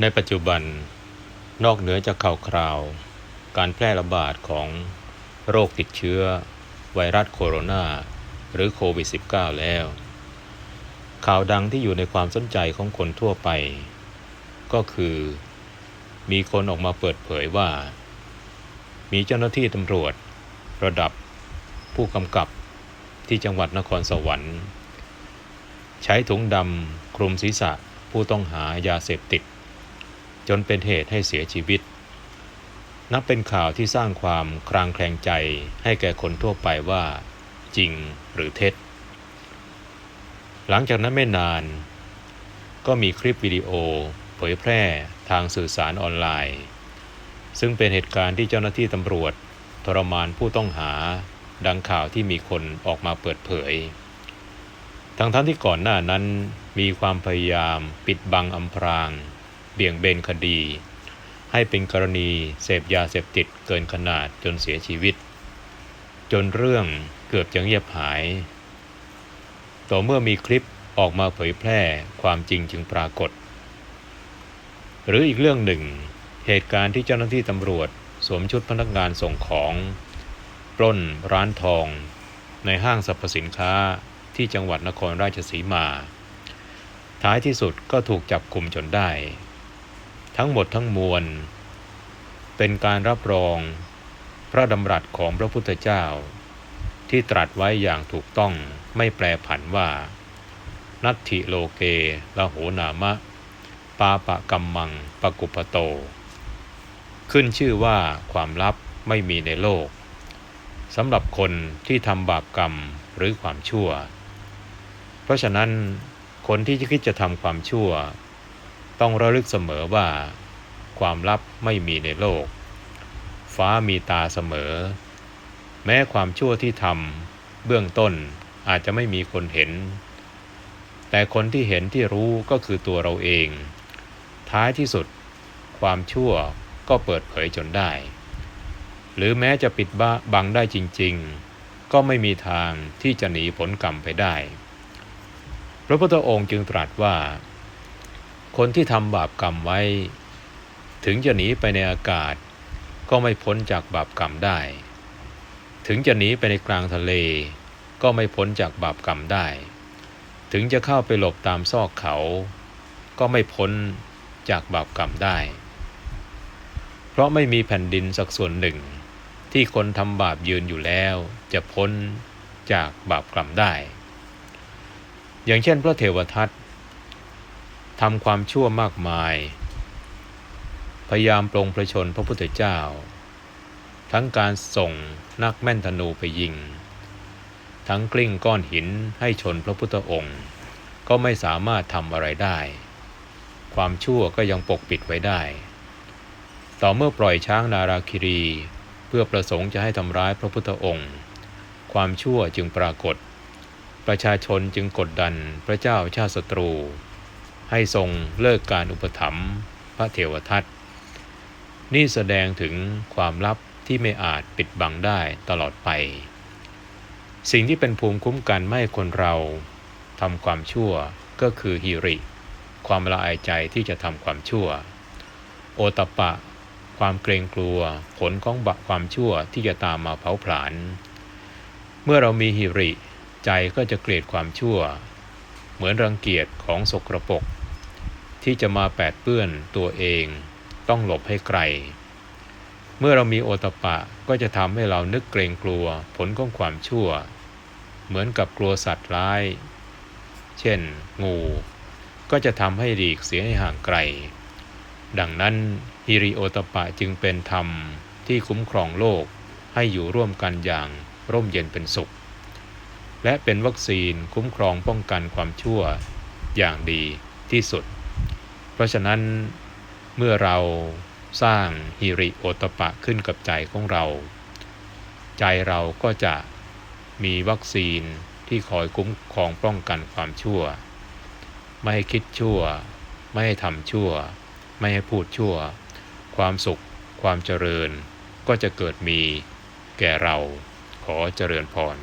ในปัจจุบันนอกเหนือจากข่าวคราว การแพร่ระบาดของโรคติดเชื้อ ไวรัสโคโรนา หรือโควิด -19 แล้ว ข่าวดังที่อยู่ในความสนใจของคนทั่วไป ก็คือ มีคนออกมาเปิดเผยว่า มีเจ้าหน้าที่ตำรวจ ระดับผู้กำกับที่จังหวัดนครสวรรค์ ใช้ถุงดำคลุมศีรษะผู้ต้องหายาเสพติด จนเป็นเหตุให้เสียชีวิต นับเป็นข่าวที่สร้างความคลางแคลงใจให้แก่คนทั่วไปว่า จริงหรือเท็จ หลังจากนั้นไม่นาน ก็มีคลิปวิดีโอเผยแพร่ทางสื่อสารออนไลน์ ซึ่งเป็นเหตุการณ์ที่เจ้าหน้าที่ตำรวจทรมานผู้ต้องหาดังข่าวที่มีคนออกมาเปิดเผย ทั้งทั้งที่ก่อนหน้านั้นมีความพยายามปิดบังอำพราง เบี่ยงเบนคดี ให้เป็นกรณีเสพยาเสพติดเกินขนาดจนเสียชีวิต จนเรื่องเกือบจะเงียบหาย ต่อเมื่อมีคลิปออกมาเผยแพร่ความจริงจึงปรากฏ หรืออีกเรื่องหนึ่ง เหตุการณ์ที่เจ้าหน้าที่ตำรวจสวมชุดพนักงานส่งของ ปล้นร้านทอง ในห้างสรรพสินค้าที่จังหวัดนครราชสีมา ท้ายที่สุดก็ถูกจับกลุ่มจนได้ ทั้งหมดทั้งมวล เป็นการรับรองพระดำรัสของพระพุทธเจ้า ที่ตรัสไว้อย่างถูกต้องไม่แปรผันว่า นัตถิโลเกละโหนามะ ปาปะกัมมังปะกุปโต ขึ้นชื่อว่าความลับไม่มีในโลกสำหรับคนที่ทำบาปกรรมหรือความชั่ว เพราะฉะนั้นคนที่คิดจะทำความชั่ว ต้องระลึกเสมอว่า ความลับไม่มีในโลก ฟ้ามีตาเสมอ แม้ความชั่วที่ทำเบื้องต้นอาจจะไม่มีคนเห็น แต่คนที่เห็นที่รู้ก็คือตัวเราเอง ท้ายที่สุด ความชั่วก็เปิดเผยจนได้ หรือแม้จะปิดบ,บังได้จริง ๆ ก็ไม่มีทางที่จะหนีผลกรรมไปได้ พระพุทธองค์จึงตรัสว่า คนที่ทำบาปกรรมไว้ ถึงจะหนีไปในอากาศ ก็ไม่พ้นจากบาปกรรมได้ ถึงจะหนีไปในกลางทะเล ก็ไม่พ้นจากบาปกรรมได้ ถึงจะเข้าไปหลบตามซอกเขา ก็ไม่พ้นจากบาปกรรมได้ เพราะไม่มีแผ่นดินสักส่วนหนึ่ง ที่คนทำบาปยืนอยู่แล้ว จะพ้นจากบาปกรรมได้ อย่างเช่นพระเทวทัต ทำความชั่วมากมาย พยายามปรงประชนพระพุทธเจ้า ทั้งการส่งนักแม่นธนูไปยิง ทั้งกลิ้งก้อนหินให้ชนพระพุทธองค์ ก็ไม่สามารถทำอะไรได้ ความชั่วก็ยังปกปิดไว้ได้ ต่อเมื่อปล่อยช้างนาราคิรี เพื่อประสงค์จะให้ทำร้ายพระพุทธองค์ ความชั่วจึงปรากฏประชาชนจึงกดดันพระเจ้าชาติศัตรู ให้ทรงเลิกการอุปถัมภ์พระเทวทัตนี่แสดงถึงความลับที่ไม่อาจปิดบังได้ตลอดไป สิ่งที่เป็นภูมิคุ้มกันไม่ให้คนเราทำความชั่วก็คือฮิริ ความละอายใจที่จะทำความชั่ว โอตปะ ความเกรงกลัวผลของบะความชั่วที่จะตามมาเผาผลาญเมื่อเรามีฮิริ ใจก็จะเกลียดความชั่ว เหมือนรังเกียจของสกรปรกที่จะมาแปดเปื้อนตัวเองต้องหลบให้ไกล เมื่อเรามีโอตปะก็จะทำให้เรานึกเกรงกลัวผลของความชั่ว เหมือนกับกลัวสัตว์ร้าย เช่น งู ก็จะทำให้หลีกเสียให้ห่างไกล ดังนั้นฮิริโอตปะจึงเป็นธรรมที่คุ้มครองโลกให้อยู่ร่วมกันอย่างร่มเย็นเป็นสุข และเป็นวัคซีนคุ้มครองป้องกันความชั่วอย่างดีที่สุด เพราะฉะนั้นเมื่อเราสร้างฮิริโอตปะขึ้นกับใจของเรา ใจเราก็จะมีวัคซีนที่คอยคุ้มครองป้องกันความชั่ว ไม่ให้คิดชั่ว ไม่ให้ทำชั่ว ไม่ให้พูดชั่ว ความสุข ความเจริญ ก็จะเกิดมีแก่เราขอเจริญพร